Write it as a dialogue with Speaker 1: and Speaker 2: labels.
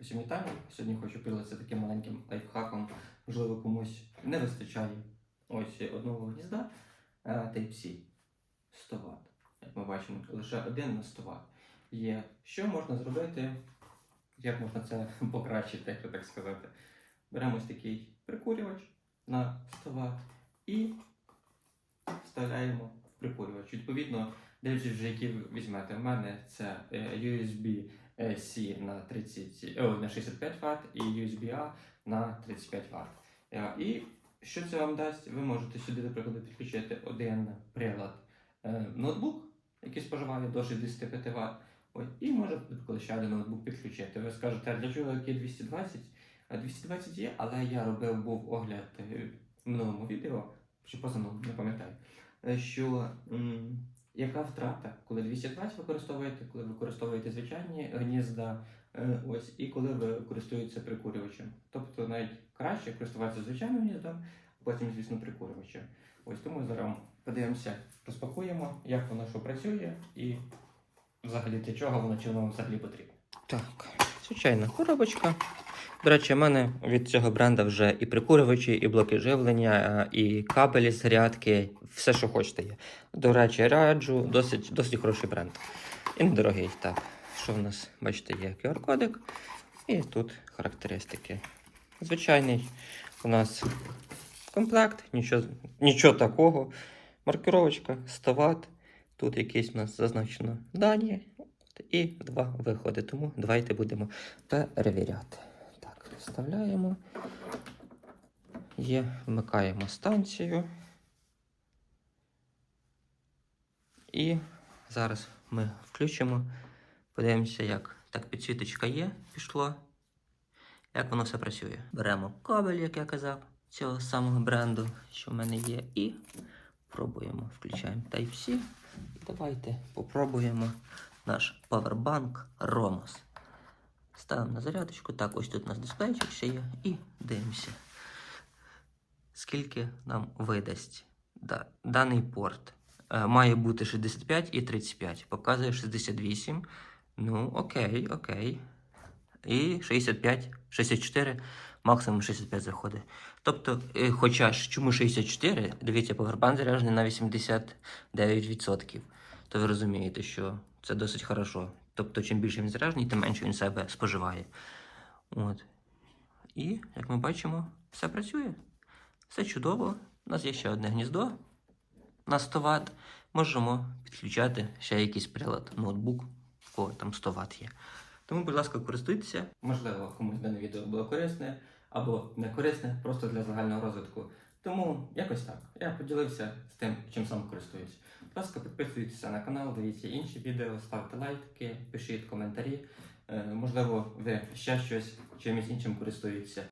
Speaker 1: Усім вітання. Сьогодні хочу поділитися таким маленьким лайфхаком. Можливо, комусь не вистачає ось одного гнізда е, Type-C 100 Вт. Як ми бачимо, лише один на 100 Вт. Є. Що можна зробити? Як можна це покращити, якщо так сказати? Беремо ось такий прикурювач на 100 Вт і вставляємо в прикурювач. Відповідно, дивлячись вже, ви візьмете. У мене це е, USB C на 30, о, на 65 Вт і USB-A на 35 Вт. І що це вам дасть? Ви можете сюди, наприклад, підключити один прилад ноутбук, який споживає до 65 Вт. Ось, і може, ще один ноутбук підключити. Ви скажете, а для чого які 220? А 220 є, але я робив був огляд е, в минулому відео, чи позану, не пам'ятаю, е, що яка втрата, коли 220 використовуєте, коли використовуєте звичайні гнізда, е, ось, і коли ви користуєтеся прикурювачем. Тобто навіть краще користуватися звичайним гніздом, а потім, звісно, прикурювачем. Ось тому зараз подивимося, розпакуємо, як воно що працює і взагалі для чого воно чи воно взагалі потрібно. Так, звичайна коробочка. До речі, в мене від цього бренда вже і прикурювачі, і блоки живлення, е, і кабелі зарядки, все, що хочете є. До речі, раджу, досить, досить хороший бренд. І недорогий. Так, що в нас, бачите, є QR-кодик. І тут характеристики. Звичайний у нас комплект, нічого, нічого такого. Маркировочка 100 Вт. Тут якісь у нас зазначено дані. І два виходи. Тому давайте будемо перевіряти. Вставляємо. Є, вмикаємо станцію. І зараз ми включимо. Подивимося, як так підсвіточка є, пішло. Як воно все працює. Беремо кабель, як я казав, цього самого бренду, що в мене є, і пробуємо. Включаємо Type-C. І давайте попробуємо наш Powerbank Romos. Ставимо на зарядочку. Так, ось тут у нас дисплейчик ще є. І дивимося, скільки нам видасть да, даний порт. Е, має бути 65 і 35. Показує 68. Ну, окей, окей. І 65, 64, максимум 65 заходить. Тобто, е, хоча ж чому 64, дивіться, повербан заряджений на 89%. То ви розумієте, що це досить хорошо. Тобто, чим більше він заряджений, тим менше він себе споживає. От. І, як ми бачимо, все працює. Все чудово. У нас є ще одне гніздо на 100 Вт. Можемо підключати ще якийсь прилад, ноутбук, в кого там 100 Вт є. Тому, будь ласка, користуйтеся. Можливо, комусь дане відео було корисне або не корисне, просто для загального розвитку. Тому якось так. Я поділився з тим, чим сам користуюсь. Будь ласка, підписуйтеся на канал, дивіться інші відео, ставте лайки, пишіть коментарі. Е, Можливо, ви ще щось чимось іншим користуєтеся.